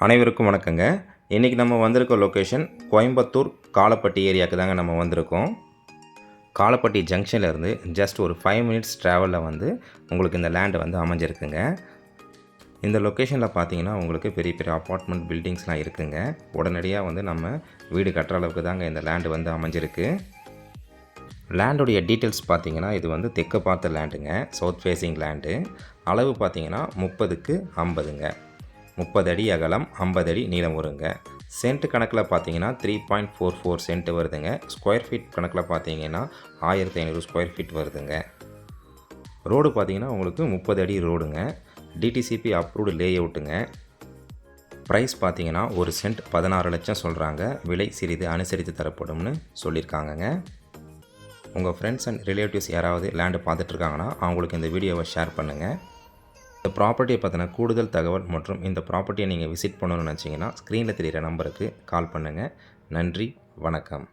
அனைவருக்கும் வணக்கங்க. இன்றைக்கி நம்ம வந்திருக்க லொக்கேஷன் கோயம்புத்தூர் காலப்பட்டி ஏரியாவுக்கு தாங்க நம்ம வந்திருக்கோம். காலப்பட்டி ஜங்ஷன்லேருந்து ஜஸ்ட் ஒரு ஃபைவ் மினிட்ஸ் ட்ராவலில் வந்து உங்களுக்கு இந்த லேண்டு வந்து அமைஞ்சிருக்குங்க. இந்த லொக்கேஷனில் பார்த்தீங்கன்னா உங்களுக்கு பெரிய பெரிய அப்பார்ட்மெண்ட் பில்டிங்ஸ்லாம் இருக்குங்க. உடனடியாக வந்து நம்ம வீடு கட்டுற அளவுக்கு தாங்க இந்த லேண்டு வந்து அமைஞ்சிருக்கு. லேண்டுடைய டீட்டெயில்ஸ் பார்த்தீங்கன்னா இது வந்து தெற்கு பார்த்த லேண்டுங்க சவுத் ஃபேஸிங் லேண்டு அளவு பார்த்தீங்கன்னா முப்பதுக்கு ஐம்பதுங்க. முப்பது அடி அகலம் ஐம்பது அடி நீளம் வருங்க சென்ட் கணக்கில் பார்த்தீங்கன்னா three point four four cent வருதுங்க. ஸ்கொயர் ஃபீட் கணக்கில் பார்த்தீங்கன்னா ஆயிரத்தி ஐநூறு ஸ்கொயர் ஃபீட் வருதுங்க. ரோடு பார்த்தீங்கன்னா உங்களுக்கு முப்பது அடி ரோடுங்க டிடிசிபி அப்ரூவ்டு லே அவுட்டுங்க ப்ரைஸ் பார்த்தீங்கன்னா ஒரு சென்ட் பதினாறு லட்சம் சொல்கிறாங்க விலை சிறிது அனுசரித்து தரப்படும்னு சொல்லியிருக்காங்கங்க உங்கள் ஃப்ரெண்ட்ஸ் அண்ட் ரிலேட்டிவ்ஸ் யாராவது லேண்டு பார்த்துட்ருக்காங்கன்னா அவங்களுக்கு இந்த வீடியோவை ஷேர் பண்ணுங்கள் இந்த ப்ராப்பர்ட்டியை பற்றின கூடுதல் தகவல் மற்றும் இந்த ப்ராப்பர்ட்டியை நீங்கள் விசிட் பண்ணணும்னு நினச்சிங்கன்னா ஸ்க்ரீனில் தெரிகிற நம்பருக்கு கால் பண்ணுங்கள் நன்றி வணக்கம்.